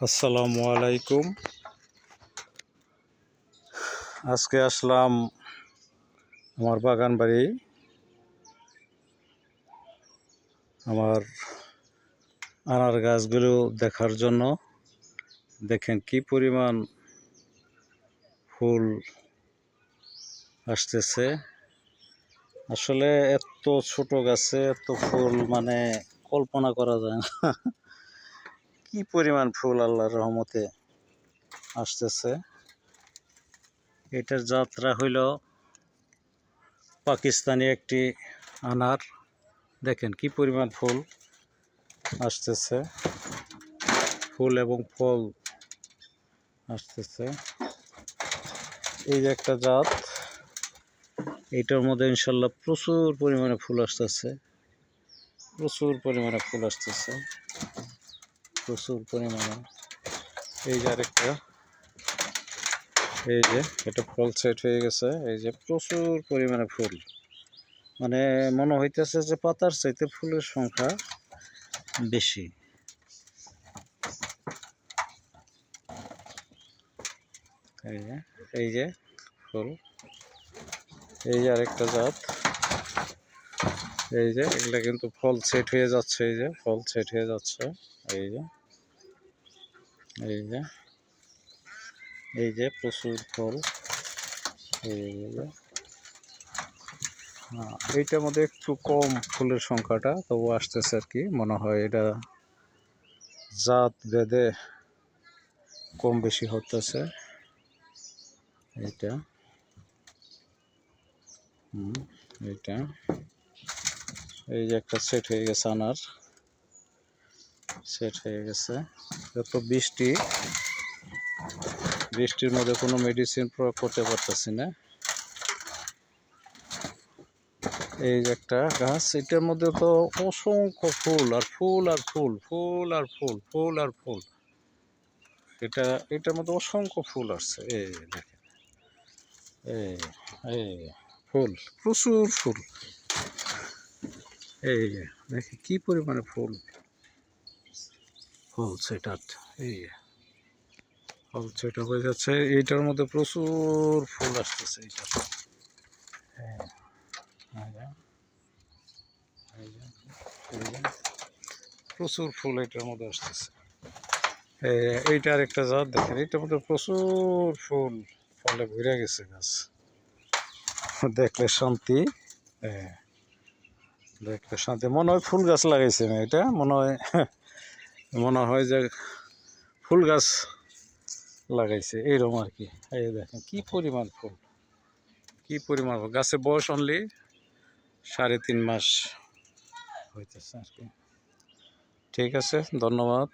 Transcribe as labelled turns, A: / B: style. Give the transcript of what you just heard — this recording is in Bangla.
A: আসসালামু আলাইকুম। আজকে আসলাম আমার বাগান বাড়ি। আমার আনার গাছগুলো দেখার জন্য। দেখেন কি পরিমাণ ফুল আসতেছে। আসলে এত ছোট গাছে এত ফুল মানে কল্পনা করা যায় না। কি পরিমাণ ফুল আল্লাহর রহমতে আসতেছে? এটার যাত্রা হইল পাকিস্তানি একটি আনার। দেখেন কি পরিমাণ ফুল আসতেছে। ফুল এবং ফল আসতেছে। এই যে একটা জাত এইটার মধ্যে ইনশাল্লাহ প্রচুর পরিমাণে ফুল আসতেছে। প্রচুর পরিমাণে ফুল আসতেছে। প্রচুর পরিমাণে। এই যে আরেকটা। এই যে এটা ফল সেট হয়ে গেছে। এই যে প্রচুর পরিমাণে ফুল। মানে মনে হইতেছে যে পাতার চাইতে ফুলের সংখ্যা বেশি। এই যে এই যে ফুল। এই যে আরেকটা জাত। এই যে, এগুলা কিন্তু ফল সেট হয়ে যাচ্ছে, এই যে, ফল সেট হয়ে যাচ্ছে, এই যে এই যে এই যে প্রচুর ফল, এই এইটার মধ্যে একটু কম ফুলের সংখ্যাটা তবু আসতেছে আর কি, মনে হয় এটা জাত ভেদে কম বেশি হতেছে, এইটা। হুম, এইটা। এই যে একটা সেট হয়ে গেছে আনার। সেট হয়ে গেছে। যত বৃষ্টি, বৃষ্টির মধ্যে কোনো মেডিসিন প্রয়োগ করতে পারতেছি না। এই যে একটা গাছ, এটার মধ্যে তো অসংখ্য ফুল আর ফুল আর ফুল ফুল আর ফুল ফুল আর ফুল। এটা, এটার মধ্যে অসংখ্য ফুল আসছে। এই দেখেন। এই এই, ফুল, প্রচুর ফুল। এই যে, দেখি কি পরিমাণে ফুল? ফুল সেট এই যে। ফুল সেট হয়ে যাচ্ছে। এইটার মধ্যে প্রচুর ফুল আসতেছে, এইটা। হ্যাঁ প্রচুর ফুল এটার মধ্যে আসতেছে। এই- এইটার একটা জাত দেখেন, এইটার মধ্যে প্রচুর ফুল, ফলে ভরে গেছে গাছ। দেখলে শান্তি হ্যাঁ। দেখলে শান্তি। মনে হয় ফুল গাছ লাগাইছে না এটা মনে হয় মনে হয় যে ফুল গাছ লাগাইছে, এইরকম আর কি। এই দেখেন, কি পরিমাণ ফুল, কি পরিমাণ ফুল। গাছের বয়স অনলি সাড়ে তিন মাস হইতেছে আর কি। ঠিক আছে, ধন্যবাদ।